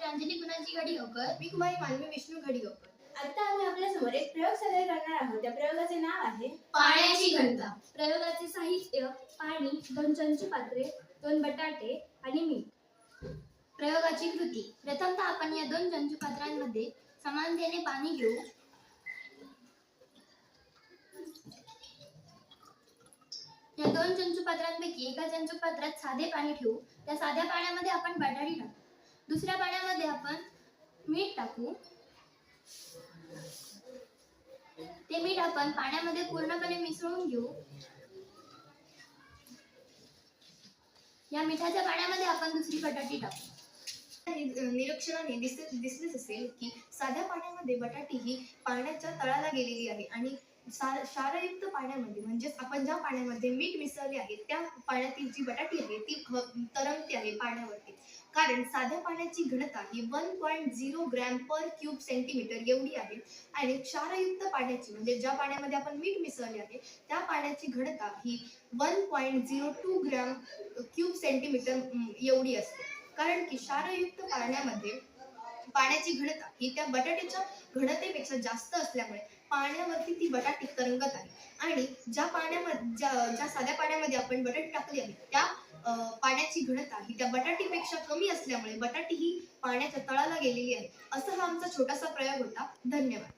अंजली गुणाजी घडीगावकर मी कुमारी मानवी विष्णू घडीगावकर आता आम्ही आपल्यासमोर एक प्रयोग सादर करणार आहोत. त्या प्रयोगाचे नाव आहे पाण्याची घनता. प्रयोगाचे साहित्य पाणी दोन चमचे पात्रे दोन बटाटे आणि मीठ. प्रयोगाची कृती. प्रथमतः आपण या दोन जंतू पात्रांमध्ये समानतेने पाणी घेऊ. या दोन जंतू पात्रांपैकी एका जंतू पात्रात साधे पाणी ठेवू. त्या साध्या पाण्यामध्ये आपण बटाटी टाकू. दुसऱ्या पाण्यामध्ये आपण मीठ टाकू. ते मीठ आपण पाण्यामध्ये पूर्णपणे मिसळून घेऊ. या मिठाच्या पाण्यामध्ये आपण दुसरी बटाटी टाकू. निरीक्षणाने दिसलेच असेल की साध्या पाण्यामध्ये बटाटी ही पाण्याच्या तळाला गेलेली आहे आणि क्षारयुक्त पाण्यामध्ये म्हणजेच आपण ज्या पाण्यामध्ये मीठ मिसळले आहे त्या पाण्यातील जी बटाटी आहे ती तरंगते आहे पाण्यावरती. कारण साध्या पाण्याची घनता ही one point zero gram per cube centimetre एवढी आहे. आणि क्षारयुक्त पाण्याची म्हणजे ज्या पाण्यामध्ये आपण मीठ मिसळले आहे त्या पाण्याची घनता ही one point zero two gram cube centimetre एवढी असते. कारण की क्षारयुक्त पाण्यामध्ये पाण्याची घनता ही त्या बटाट्याच्या घनतेपेक्षा जास्त असल्यामुळे पाण्यावरती ती बटाटी तरंगत आहे. आणि ज्या पाण्यामध्ये ज्या ज्या साध्या पाण्यामध्ये आपण बटाटी टाकली आहे त्या पाण्याची घनता ही त्या बटाटीपेक्षा कमी असल्यामुळे बटाटी ही पाण्याच्या तळाला गेलेली आहे. असा हा आमचा छोटासा प्रयोग होता. धन्यवाद.